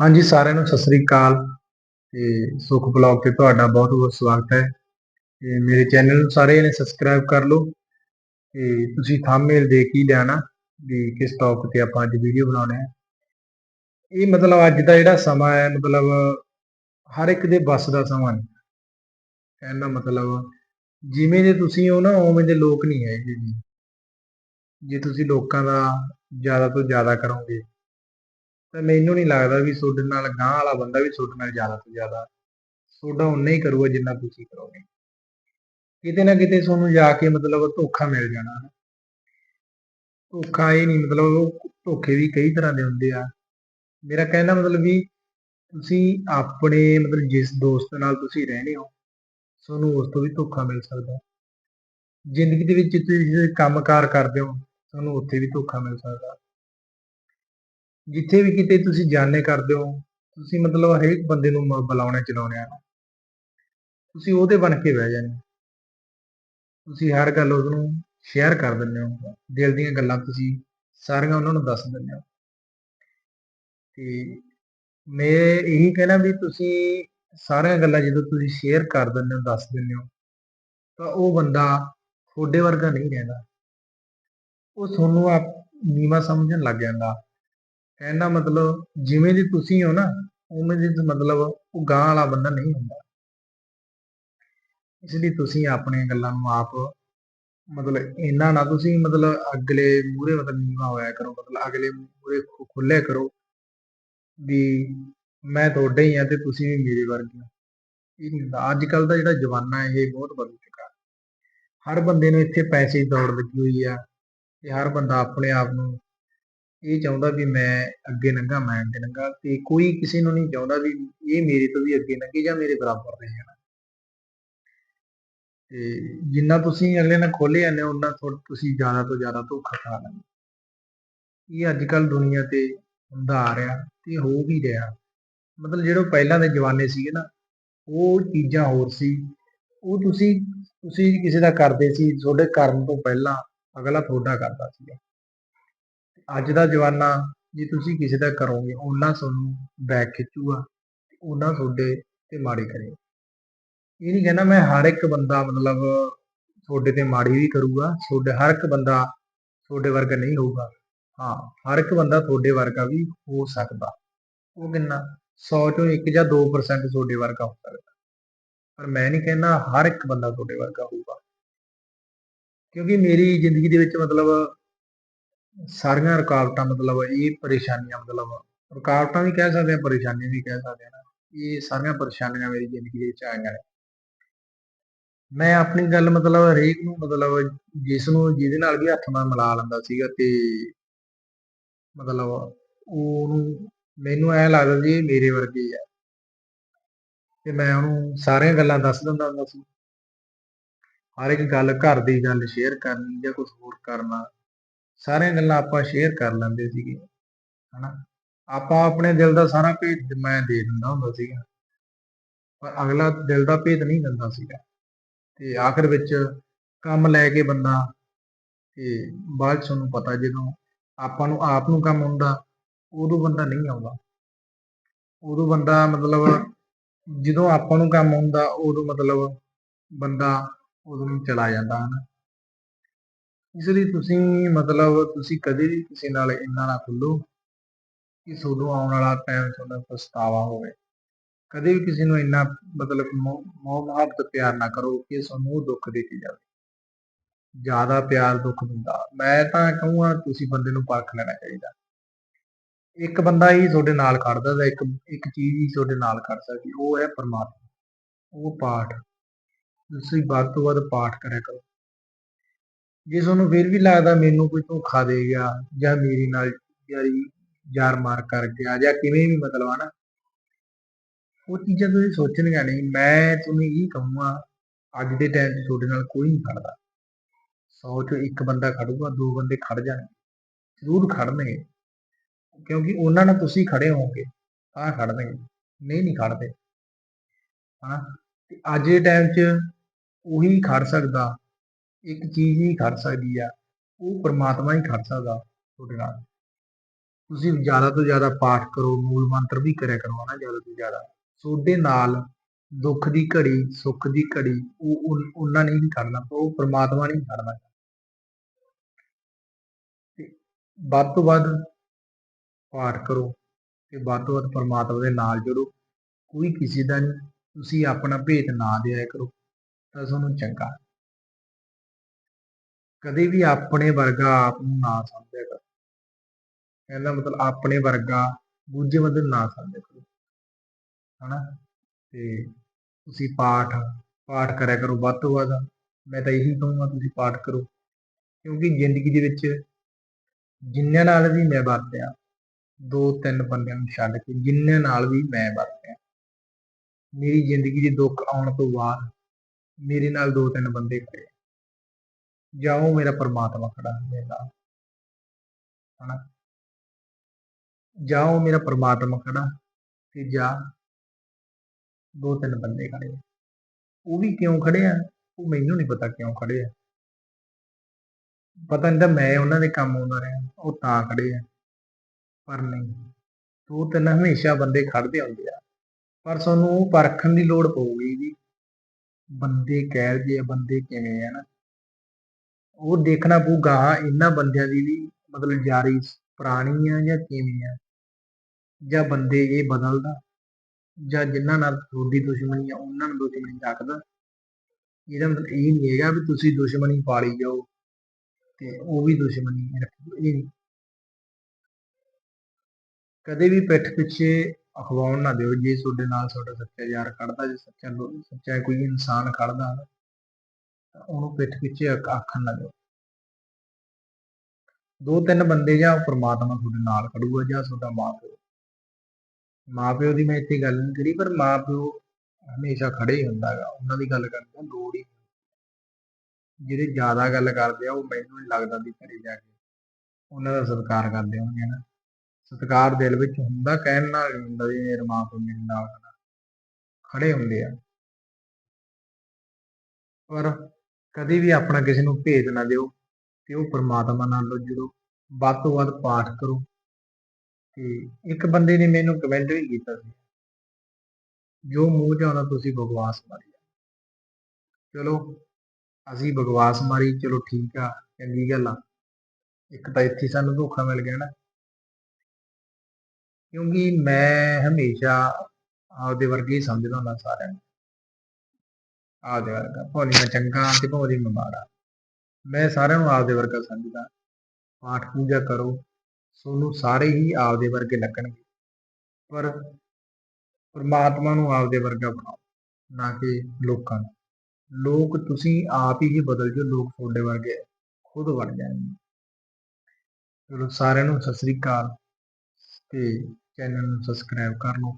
ਹਾਂਜੀ, ਸਾਰਿਆਂ ਨੂੰ ਸਤਿ ਸ੍ਰੀ ਅਕਾਲ ਤੇ ਸੁਖ ਬਲੌਗ ਤੇ ਤੁਹਾਡਾ ਬਹੁਤ ਬਹੁਤ ਸਵਾਗਤ ਹੈ। ਤੇ ਮੇਰੇ ਚੈਨਲ ਨੂੰ ਸਾਰੇ ਨੇ ਸਬਸਕ੍ਰਾਈਬ ਕਰ ਲਓ ਤੇ ਤੁਸੀਂ ਥੰਬਨੇਲ ਦੇਖ ਹੀ ਲਿਆ ਨਾ ਵੀ ਕਿਸ ਟੌਪਿਕ ਤੇ ਆਪਾਂ ਅੱਜ ਵੀਡੀਓ ਬਣਾਉਣੇ ਆ ਇਹ ਮਤਲਬ ਅੱਜ ਦਾ ਜਿਹੜਾ ਸਮਾਂ ਹੈ, ਮਤਲਬ ਹਰ ਇੱਕ ਦੇ ਵੱਸ ਦਾ ਸਮਾਂ ਨਹੀਂ ਕਹਿਣ ਦਾ ਮਤਲਬ ਜਿਵੇਂ ਦੇ ਤੁਸੀਂ ਹੋ ਨਾ, ਉਵੇਂ ਦੇ ਲੋਕ ਨਹੀਂ ਹੈਗੇ ਜੀ। ਜੇ ਤੁਸੀਂ ਲੋਕਾਂ ਦਾ ਜ਼ਿਆਦਾ ਤੋਂ ਜ਼ਿਆਦਾ ਕਰੋਗੇ ਤਾਂ ਮੈਨੂੰ ਨਹੀਂ ਲੱਗਦਾ ਵੀ ਤੁਹਾਡੇ ਨਾਲ ਗਾਂਹ ਵਾਲਾ ਬੰਦਾ ਵੀ ਤੁਹਾਡੇ ਨਾਲ ਜ਼ਿਆਦਾ ਤੋਂ ਜ਼ਿਆਦਾ ਤੁਹਾਡਾ ਉਨਾ ਹੀ ਕਰੂਗਾ ਜਿੰਨਾ ਤੁਸੀਂ ਕਰੋਗੇ। ਕਿਤੇ ਨਾ ਕਿਤੇ ਤੁਹਾਨੂੰ ਜਾ ਕੇ ਮਤਲਬ ਧੋਖਾ ਮਿਲ ਜਾਣਾ। ਧੋਖਾ ਇਹ ਨਹੀਂ ਮਤਲਬ ਧੋਖੇ ਵੀ ਕਈ ਤਰ੍ਹਾਂ ਦੇ ਹੁੰਦੇ ਆ। ਮੇਰਾ ਕਹਿਣਾ ਮਤਲਬ ਵੀ ਤੁਸੀਂ ਆਪਣੇ ਮਤਲਬ ਜਿਸ ਦੋਸਤ ਨਾਲ ਤੁਸੀਂ ਰਹਿੰਦੇ ਹੋ, ਤੁਹਾਨੂੰ ਉਸ ਤੋਂ ਵੀ ਧੋਖਾ ਮਿਲ ਸਕਦਾ। ਜ਼ਿੰਦਗੀ ਦੇ ਵਿੱਚ ਤੁਸੀਂ ਕੰਮਕਾਰ ਕਰਦੇ ਹੋ, ਤੁਹਾਨੂੰ ਉੱਥੇ ਵੀ ਧੋਖਾ ਮਿਲ ਸਕਦਾ। ਜਿੱਥੇ ਵੀ ਕਿਤੇ ਤੁਸੀਂ ਜਾਣੇ ਕਰਦੇ ਹੋ, ਤੁਸੀਂ ਮਤਲਬ ਹਰੇਕ ਬੰਦੇ ਨੂੰ ਮ- ਬੁਲਾਉਣੇ, ਚਲਾਉਣੇ ਆ ਤੁਸੀਂ ਉਹਦੇ ਬਣ ਕੇ ਬਹਿ ਜਾਂਦੇ ਤੁਸੀਂ ਹਰ ਗੱਲ ਉਹਨੂੰ ਸ਼ੇਅਰ ਕਰ ਦਿੰਦੇ ਹੋ। ਦਿਲ ਦੀਆਂ ਗੱਲਾਂ ਤੁਸੀਂ ਸਾਰੀਆਂ ਉਹਨਾਂ ਨੂੰ ਦੱਸ ਦਿੰਦੇ ਹੋ। ਤੇ ਮੈਂ ਇਹੀ ਕਹਿਣਾ ਵੀ ਤੁਸੀਂ ਸਾਰੀਆਂ ਗੱਲਾਂ ਜਦੋਂ ਤੁਸੀਂ ਸ਼ੇਅਰ ਕਰ ਦਿੰਦੇ ਹੋ, ਦੱਸ ਦਿੰਦੇ ਹੋ, ਤਾਂ ਉਹ ਬੰਦਾ ਤੁਹਾਡੇ ਵਰਗਾ ਨਹੀਂ ਰਹਿੰਦਾ। ਉਹ ਤੁਹਾਨੂੰ ਆਪ ਨੀਵਾਂ ਸਮਝਣ ਲੱਗ ਜਾਂਦਾ। ਕਹਿਣ ਦਾ ਮਤਲਬ ਜਿਵੇਂ ਦੀ ਤੁਸੀਂ ਹੋ ਨਾ, ਉਵੇਂ ਦੀ ਮਤਲਬ ਉਹ ਗਾਂ ਵਾਲਾ ਬੰਦਾ ਨਹੀਂ ਹੁੰਦਾ। ਇਸ ਲਈ ਤੁਸੀਂ ਆਪਣੀਆਂ ਗੱਲਾਂ ਨੂੰ ਆਪ ਮਤਲਬ ਇੰਨਾ ਨਾ ਤੁਸੀਂ ਮਤਲਬ ਅਗਲੇ ਮੂਹਰੇ ਮਤਲਬ ਨੀਵਾਂ ਹੋਇਆ ਕਰੋ, ਮਤਲਬ ਅਗਲੇ ਮੂਹਰੇ ਖੁੱਲੇ ਕਰੋ ਵੀ ਮੈਂ ਤੁਹਾਡੇ ਹੀ ਆ ਤੇ ਤੁਸੀਂ ਵੀ ਮੇਰੇ ਵਰਗੇ ਹੋ। ਇਹ ਨਹੀਂ ਹੁੰਦਾ। ਅੱਜ ਕੱਲ ਦਾ ਜਿਹੜਾ ਜ਼ਮਾਨਾ ਹੈ ਇਹ ਬਹੁਤ ਬਦਲ ਚੁੱਕਾ। ਹਰ ਬੰਦੇ ਨੂੰ ਇੱਥੇ ਪੈਸੇ ਦੀ ਦੌੜ ਲੱਗੀ ਹੋਈ ਆ ਤੇ ਹਰ ਬੰਦਾ ਆਪਣੇ ਆਪ ਨੂੰ ਇਹ ਚਾਹੁੰਦਾ ਵੀ ਮੈਂ ਅੱਗੇ ਲੰਘਾਂ ਮੈਂ ਅੱਗੇ ਲੰਘਾ ਤੇ ਕੋਈ ਕਿਸੇ ਨੂੰ ਨਹੀਂ ਚਾਹੁੰਦਾ ਵੀ ਇਹ ਮੇਰੇ ਤੋਂ ਵੀ ਅੱਗੇ ਲੰਘੇ ਜਾਂ ਮੇਰੇ ਬਰਾਬਰ ਰਹੇ ਜਾਣਾ। ਤੇ ਜਿੰਨਾ ਤੁਸੀਂ ਅਗਲੇ ਨਾਲ ਖੋਲੇ ਜਾਂਦੇ ਹੋ ਉਹਨਾਂ ਥੋੜਾ ਤੁਸੀਂ ਜ਼ਿਆਦਾ ਤੋਂ ਜ਼ਿਆਦਾ ਧੋਖਾ ਖਾ ਲੈਂਦੇ ਇਹ ਅੱਜ ਕੱਲ ਦੁਨੀਆ ਤੇ ਹੁੰਦਾ ਆ ਰਿਹਾ ਤੇ ਹੋ ਵੀ ਰਿਹਾ। ਮਤਲਬ ਜਿਹੜੇ ਪਹਿਲਾਂ ਦੇ ਜਵਾਨੇ ਸੀਗੇ ਨਾ, ਉਹ ਚੀਜ਼ਾਂ ਹੋਰ ਸੀ। ਉਹ ਤੁਸੀਂ ਤੁਸੀਂ ਕਿਸੇ ਦਾ ਕਰਦੇ ਸੀ, ਤੁਹਾਡੇ ਕਰਨ ਤੋਂ ਪਹਿਲਾਂ ਅਗਲਾ ਤੁਹਾਡਾ ਕਰਦਾ ਸੀਗਾ। ਅੱਜ ਦਾ ਜਵਾਨਾ, ਜੇ ਤੁਸੀਂ ਕਿਸੇ ਦਾ ਕਰੋਗੇ, ਉਹਨਾਂ ਤੁਹਾਨੂੰ ਬੈਕ ਖਿੱਚੂਗਾ ਉਹਨਾਂ ਤੁਹਾਡੇ ਤੇ ਮਾੜੇ ਕਰੇ ਇਹ ਨਹੀਂ ਕਹਿੰਦਾ ਮੈਂ ਹਰ ਇੱਕ ਬੰਦਾ ਮਤਲਬ ਤੁਹਾਡੇ ਤੇ ਮਾੜੀ ਵੀ ਕਰੂਗਾ, ਤੁਹਾਡੇ ਹਰ ਇੱਕ ਬੰਦਾ ਤੁਹਾਡੇ ਵਰਗਾ ਨਹੀਂ ਹੋਊਗਾ। ਹਾਂ, ਹਰ ਇੱਕ ਬੰਦਾ ਤੁਹਾਡੇ ਵਰਗਾ ਵੀ ਹੋ ਸਕਦਾ। ਉਹ ਕਿੰਨਾ? 100 ਚੋਂ 1 ਜਾਂ 2% ਤੁਹਾਡੇ ਵਰਗਾ ਹੋ ਸਕਦਾ। ਪਰ ਮੈਂ ਨਹੀਂ ਕਹਿੰਦਾ ਹਰ ਇੱਕ ਬੰਦਾ ਤੁਹਾਡੇ ਵਰਗਾ ਹੋਊਗਾ। ਕਿਉਂਕਿ ਮੇਰੀ ਜ਼ਿੰਦਗੀ ਦੇ ਵਿੱਚ ਮਤਲਬ ਸਾਰੀਆਂ ਰੁਕਾਵਟਾਂ ਮਤਲਬ ਇਹ ਪਰੇਸ਼ਾਨੀਆਂ ਮਤਲਬ ਰੁਕਾਵਟਾਂ ਵੀ ਕਹਿ ਸਕਦੇ ਆ ਪਰੇਸ਼ਾਨੀਆਂ ਵੀ ਕਹਿ ਸਕਦੇ ਆ ਨਾ। ਇਹ ਸਾਰੀਆਂ ਪਰੇਸ਼ਾਨੀਆਂ ਮੇਰੀ ਜ਼ਿੰਦਗੀ ਦੇ ਵਿੱਚ ਆਈਆਂ ਨੇ। ਮੈਂ ਆਪਣੀ ਗੱਲ ਮਤਲਬ ਹਰੇਕ ਨੂੰ ਮਤਲਬ ਜਿਸ ਨੂੰ ਜਿਹਦੇ ਨਾਲ ਵੀ ਹੱਥ ਨਾਲ ਮਿਲਾ ਲੈਂਦਾ ਸੀਗਾ ਤੇ ਮਤਲਬ ਉਹਨੂੰ ਮੈਨੂੰ ਐ ਲੱਗਦਾ ਜੀ ਮੇਰੇ ਵਰਗੇ ਹੀ ਆ। ਤੇ ਮੈਂ ਉਹਨੂੰ ਸਾਰੀਆਂ ਗੱਲਾਂ ਦੱਸ ਦਿੰਦਾ ਹੁੰਦਾ ਸੀ। ਹਰ ਇੱਕ ਗੱਲ ਘਰ ਦੀ ਗੱਲ ਸ਼ੇਅਰ ਕਰਨੀ ਜਾਂ ਕੁਝ ਹੋਰ ਕਰਨਾ। ਸਾਰੀਆਂ ਗੱਲਾਂ ਆਪਾਂ ਸ਼ੇਅਰ ਕਰ ਲੈਂਦੇ ਸੀਗੇ, ਹਨਾ? ਆਪਾਂ ਆਪਣੇ ਦਿਲ ਦਾ ਸਾਰਾ ਭੇਦ ਮੈਂ ਦੇ ਦਿੰਦਾ ਹੁੰਦਾ ਸੀਗਾ, ਪਰ ਅਗਲਾ ਦਿਲ ਦਾ ਭੇਦ ਨਹੀਂ ਦਿੰਦਾ ਸੀਗਾ। ਤੇ ਆਖਰ ਵਿੱਚ ਕੰਮ ਲੈ ਕੇ ਬੰਦਾ, ਤੇ ਬਾਅਦ 'ਚ ਤੁਹਾਨੂੰ ਪਤਾ ਜਦੋਂ ਆਪਾਂ ਨੂੰ ਆਪ ਨੂੰ ਕੰਮ ਹੁੰਦਾ, ਉਦੋਂ ਬੰਦਾ ਨਹੀਂ ਆਉਂਦਾ। ਉਦੋਂ ਬੰਦਾ ਮਤਲਬ ਜਦੋਂ ਆਪਾਂ ਨੂੰ ਕੰਮ ਹੁੰਦਾ, ਉਦੋਂ ਮਤਲਬ ਬੰਦਾ ਉਦੋਂ ਚਲਾ ਜਾਂਦਾ, ਹਨ? ਇਸ ਲਈ ਤੁਸੀਂ ਮਤਲਬ ਤੁਸੀਂ ਕਦੇ ਵੀ ਕਿਸੇ ਨਾਲ ਇੰਨਾ ਨਾ ਖੁੱਲੋ ਕਿ ਤੁਹਾਨੂੰ ਆਉਣ ਵਾਲਾ ਟਾਈਮ ਤੁਹਾਨੂੰ ਪਛਤਾਵਾ ਹੋਵੇ। ਕਦੇ ਵੀ ਕਿਸੇ ਨੂੰ ਇੰਨਾ ਮਤਲਬ ਮੋਹ ਮੁਹੱਬਤ ਪਿਆਰ ਨਾ ਕਰੋ ਕਿ ਤੁਹਾਨੂੰ ਉਹ ਦੁੱਖ ਦੇ ਕੇ ਜਾਵੇ। ਜ਼ਿਆਦਾ ਪਿਆਰ ਦੁੱਖ ਦਿੰਦਾ ਮੈਂ ਤਾਂ ਕਹੂੰਗਾ ਤੁਸੀਂ ਬੰਦੇ ਨੂੰ ਪਰਖ ਲੈਣਾ ਚਾਹੀਦਾ। ਇੱਕ ਬੰਦਾ ਹੀ ਤੁਹਾਡੇ ਨਾਲ ਖੜਦਾ ਤਾਂ ਇੱਕ ਇੱਕ ਚੀਜ਼ ਹੀ ਤੁਹਾਡੇ ਨਾਲ ਖੜ ਸਕਦੀ। ਉਹ ਹੈ ਪਰਮਾਤਮਾ। ਉਹ ਪਾਠ। ਤੁਸੀਂ ਵੱਧ ਤੋਂ ਵੱਧ ਪਾਠ ਕਰਿਆ ਕਰੋ। ਜੇ ਤੁਹਾਨੂੰ ਫਿਰ ਵੀ ਲੱਗਦਾ ਮੈਨੂੰ ਕੋਈ ਧੋਖਾ ਦੇ ਗਿਆ ਜਾਂ ਮੇਰੀ ਨਾਲ ਯਾਰੀ ਯਾਰ ਮਾਰ ਕਰ ਗਿਆ ਜਾਂ ਕਿਵੇਂ ਵੀ ਮਤਲਬ ਆ ਨਾ ਉਹ ਚੀਜ਼ਾਂ ਤੁਸੀਂ ਸੋਚਣੀਆਂ ਨਹੀਂ। ਮੈਂ ਤੁਹਾਨੂੰ ਇਹ ਕਹੂੰਗਾ, ਅੱਜ ਦੇ ਟਾਈਮ 'ਚ ਤੁਹਾਡੇ ਨਾਲ ਕੋਈ ਨਹੀਂ ਖੜਦਾ। 100 ਚੋਂ ਇੱਕ ਬੰਦਾ ਖੜੂਗਾ, ਦੋ ਬੰਦੇ ਖੜ ਜਾਣਗੇ ਜ਼ਰੂਰ ਖੜਨਗੇ। ਕਿਉਂਕਿ ਉਹਨਾਂ ਨਾਲ ਤੁਸੀਂ ਖੜੇ ਹੋਵੋਗੇ, ਤਾਂ ਖੜਨਗੇ। ਨਹੀਂ ਨਹੀਂ ਖੜਦੇ। ਹਾਂ ਤੇ ਅੱਜ ਦੇ ਟਾਈਮ 'ਚ ਉਹੀ ਖੜ ਸਕਦਾ। ਇੱਕ ਚੀਜ਼ ਹੀ ਖੜ ਸਕਦੀ ਆ, ਉਹ ਪਰਮਾਤਮਾ ਹੀ ਖੜ ਸਕਦਾ ਤੁਹਾਡੇ ਨਾਲ। ਤੁਸੀਂ ਜ਼ਿਆਦਾ ਤੋਂ ਜ਼ਿਆਦਾ ਪਾਠ ਕਰੋ, ਮੂਲ ਮੰਤਰ ਵੀ ਕਰਿਆ ਕਰੋ ਨਾ ਜ਼ਿਆਦਾ ਤੋਂ ਜ਼ਿਆਦਾ। ਤੁਹਾਡੇ ਨਾਲ ਦੁੱਖ ਦੀ ਘੜੀ, ਸੁੱਖ ਦੀ ਘੜੀ, ਉਹ ਉਹਨਾਂ ਨੇ ਹੀ ਕਰਨਾ ਉਹ ਪ੍ਰਮਾਤਮਾ ਨਹੀਂ ਖੜਨਾ। ਤੇ ਵੱਧ ਤੋਂ ਵੱਧ ਪਾਠ ਕਰੋ ਤੇ ਵੱਧ ਤੋਂ ਵੱਧ ਪ੍ਰਮਾਤਮਾ ਦੇ ਨਾਲ ਜੁੜੋ। ਕੋਈ ਕਿਸੇ ਦਾ ਨਹੀਂ, ਤੁਸੀਂ ਆਪਣਾ ਭੇਤ ਨਾ ਦਿਆ ਕਰੋ, ਤਾਂ ਤੁਹਾਨੂੰ ਚੰਗਾ। ਕਦੇ ਵੀ ਆਪਣੇ ਵਰਗਾ ਆਪ ਨੂੰ ਨਾ ਸਮਝਿਆ ਕਰੋ। ਕਹਿੰਦਾ ਮਤਲਬ ਆਪਣੇ ਵਰਗਾ ਦੂਜੇ ਬੰਦੇ ਨੂੰ ਨਾ ਸਮਝਿਆ ਕਰੋ। ਹਨਾ? ਤੇ ਤੁਸੀਂ ਪਾਠ ਪਾਠ ਕਰਿਆ ਕਰੋ ਵੱਧ ਤੋਂ ਵੱਧ। ਮੈਂ ਤਾਂ ਇਹੀ ਕਹੂੰਗਾ ਤੁਸੀਂ ਪਾਠ ਕਰੋ। ਕਿਉਂਕਿ ਜ਼ਿੰਦਗੀ ਦੇ ਵਿੱਚ ਜਿੰਨਾਂ ਨਾਲ ਵੀ ਮੈਂ ਵਰਤਿਆ, ਦੋ ਤਿੰਨ ਬੰਦਿਆਂ ਨੂੰ ਛੱਡ ਕੇ ਜਿੰਨਾਂ ਨਾਲ ਵੀ ਮੈਂ ਵਰਤਿਆ। ਮੇਰੀ ਜ਼ਿੰਦਗੀ ਦੇ ਦੁੱਖ ਆਉਣ ਤੋਂ ਬਾਅਦ ਮੇਰੇ ਨਾਲ ਦੋ ਤਿੰਨ ਬੰਦੇ ਖੜੇ ਜਾਂ ਮੇਰਾ ਪਰਮਾਤਮਾ ਖੜਾ ਮੇਰੇ। ਨਾਲ ਹਨਾ? ਜਾਂ ਮੇਰਾ ਪਰਮਾਤਮਾ ਖੜਾ ਤੇ ਜਾ ਦੋ ਤਿੰਨ ਬੰਦੇ ਖੜੇ ਆ। ਉਹ ਵੀ ਕਿਉਂ ਖੜੇ ਆ? ਉਹ ਮੈਨੂੰ ਨਹੀਂ ਪਤਾ ਕਿਉਂ ਖੜੇ ਆ। ਪਤਾ ਨਹੀਂ ਤਾਂ ਮੈਂ ਉਹਨਾਂ ਦੇ ਕੰਮ ਆਉਂਦਾ ਰਿਹਾ ਉਹ ਤਾਂ ਖੜੇ ਆ। ਪਰ ਨਹੀਂ, ਦੋ ਤਿੰਨ ਹਮੇਸ਼ਾ ਬੰਦੇ ਖੜਦੇ ਹੁੰਦੇ ਆ। ਪਰ ਤੁਹਾਨੂੰ ਉਹ ਪਰਖਣ ਦੀ ਲੋੜ ਪਊਗੀ ਵੀ ਬੰਦੇ ਕਹਿ ਜੇ ਬੰਦੇ ਕਿਵੇਂ ਆ ਨਾ ਉਹ ਦੇਖਣਾ ਪਊਗਾ ਗਾਹਾਂ ਇਹਨਾਂ ਬੰਦਿਆਂ ਦੀ ਵੀ ਮਤਲਬ ਯਾਰੀ ਪੁਰਾਣੀ ਆ ਜਾਂ ਕਿਵੇਂ ਆ? ਜਾਂ ਬੰਦੇ ਇਹ ਬਦਲਦਾ? ਜਾਂ ਜਿਨ੍ਹਾਂ ਨਾਲ ਤੁਹਾਡੀ ਦੁਸ਼ਮਣੀ ਆ, ਉਹਨਾਂ ਨੂੰ ਦੁਸ਼ਮਣੀ ਰੱਖਦਾ? ਇਹਦਾ ਮਤਲਬ ਇਹ ਨਹੀਂ ਹੈਗਾ ਵੀ ਤੁਸੀਂ ਦੁਸ਼ਮਣੀ ਪਾਲੀ ਜਾਓ ਤੇ ਉਹ ਵੀ ਦੁਸ਼ਮਣੀ ਰੱਖੋ ਇਹ ਕਦੇ ਵੀ ਪਿੱਠ ਪਿੱਛੇ ਅਖਵਾਉਣ ਨਾ ਦਿਓ, ਜੇ ਤੁਹਾਡੇ ਨਾਲ ਤੁਹਾਡਾ ਸੱਚਾ ਯਾਰ ਖੜਦਾ, ਜੇ ਸੱਚਾ ਸੱਚਾ ਕੋਈ ਇਨਸਾਨ ਖੜਦਾ ਉਹਨੂੰ ਪਿੱਠ ਪਿੱਛੇ ਆਖਣ ਲੱਗੋ ਦੋ ਤਿੰਨ ਬੰਦੇ ਜਾਂ ਪ੍ਰਮਾਤਮਾ ਤੁਹਾਡੇ ਨਾਲ ਖੜੂਗਾ ਜਾਂ ਤੁਹਾਡਾ ਮਾਂ ਪਿਓ ਦੀ ਮੈਂ ਇੱਥੇ ਗੱਲ ਨਹੀਂ ਕਰੀ, ਪਰ ਮਾਂ ਹਮੇਸ਼ਾ ਖੜੇ ਹੀ ਹੁੰਦਾ ਉਹਨਾਂ ਦੀ ਗੱਲ ਕਰਨ ਦਾ ਲੋੜ ਹੀ ਜਿਹੜੇ ਜ਼ਿਆਦਾ ਗੱਲ ਕਰਦੇ ਆ, ਉਹ ਮੈਨੂੰ ਨਹੀਂ ਲੱਗਦਾ ਵੀ ਘਰੇ ਜਾ ਕੇ ਉਹਨਾਂ ਦਾ ਸਤਿਕਾਰ ਕਰਦੇ ਹੋਣਗੇ ਨਾ। ਸਤਿਕਾਰ ਦਿਲ ਵਿੱਚ ਹੁੰਦਾ, ਕਹਿਣ ਨਾਲ ਨਹੀਂ ਹੁੰਦਾ ਵੀ ਮੇਰੇ ਮਾਂ ਪਿਓ ਮੇਰੇ ਨਾਲ ਖੜਾ। ਖੜੇ ਹੁੰਦੇ ਆ। ਪਰ ਕਦੇ ਵੀ ਆਪਣਾ ਕਿਸੇ ਨੂੰ ਭੇਦ ਨਾ ਦਿਓ ਤੇ ਉਹ ਪ੍ਰਮਾਤਮਾ ਨਾਲ ਜੁੜੋ, ਵੱਧ ਤੋਂ ਵੱਧ ਪਾਠ ਕਰੋ। ਤੇ ਇੱਕ ਬੰਦੇ ਨੇ ਮੈਨੂੰ ਕਮੈਂਟ ਵੀ ਕੀਤਾ ਸੀ। ਜੋ ਮੂੰਹ 'ਚ ਤੁਸੀਂ ਬਗਵਾਸ ਮਾਰੀ ਚਲੋ, ਅਸੀਂ ਬਗਵਾਸ ਮਾਰੀ, ਚਲੋ ਠੀਕ ਆ, ਚੰਗੀ ਗੱਲ ਆ। ਇੱਕ ਤਾਂ ਇੱਥੇ ਸਾਨੂੰ ਧੋਖਾ ਮਿਲ ਗਿਆ ਨਾ। ਕਿਉਂਕਿ ਮੈਂ ਹਮੇਸ਼ਾ ਆਪਦੇ ਵਰਗੇ ਹੀ ਸਮਝਦਾ ਹੁੰਦਾ ਸਾਰਿਆਂ ਨੂੰ। ਆਪਦੇ ਵਰਗਾ ਭਾਵੇਂ ਮੈਂ ਚੰਗਾ ਤੇ ਭਾਵੇਂ ਮੈਂ ਮਾੜਾ। ਮੈਂ ਸਾਰਿਆਂ ਨੂੰ ਆਪਦੇ ਵਰਗਾ ਸਮਝਦਾ। ਪਾਠ ਪੂਜਾ ਕਰੋ, ਸੋਨੂੰ ਸਾਰੇ ਹੀ ਆਪਦੇ ਵਰਗੇ ਲੱਗਣਗੇ। ਪਰ ਪਰਮਾਤਮਾ ਨੂੰ ਆਪਦੇ ਵਰਗਾ ਬਣਾਓ, ਨਾ ਕਿ ਲੋਕਾਂ ਨੂੰ। ਲੋਕ ਤੁਸੀਂ ਆਪ ਹੀ ਬਦਲ ਜਾਓ, ਲੋਕ ਤੁਹਾਡੇ ਵਰਗੇ ਖੁਦ ਬਣ ਜਾਣਗੇ। ਚਲੋ ਸਾਰਿਆਂ ਨੂੰ ਸਤਿ ਸ੍ਰੀ ਅਕਾਲ ਤੇ ਚੈਨਲ ਨੂੰ ਸਬਸਕ੍ਰਾਈਬ ਕਰ ਲਓ।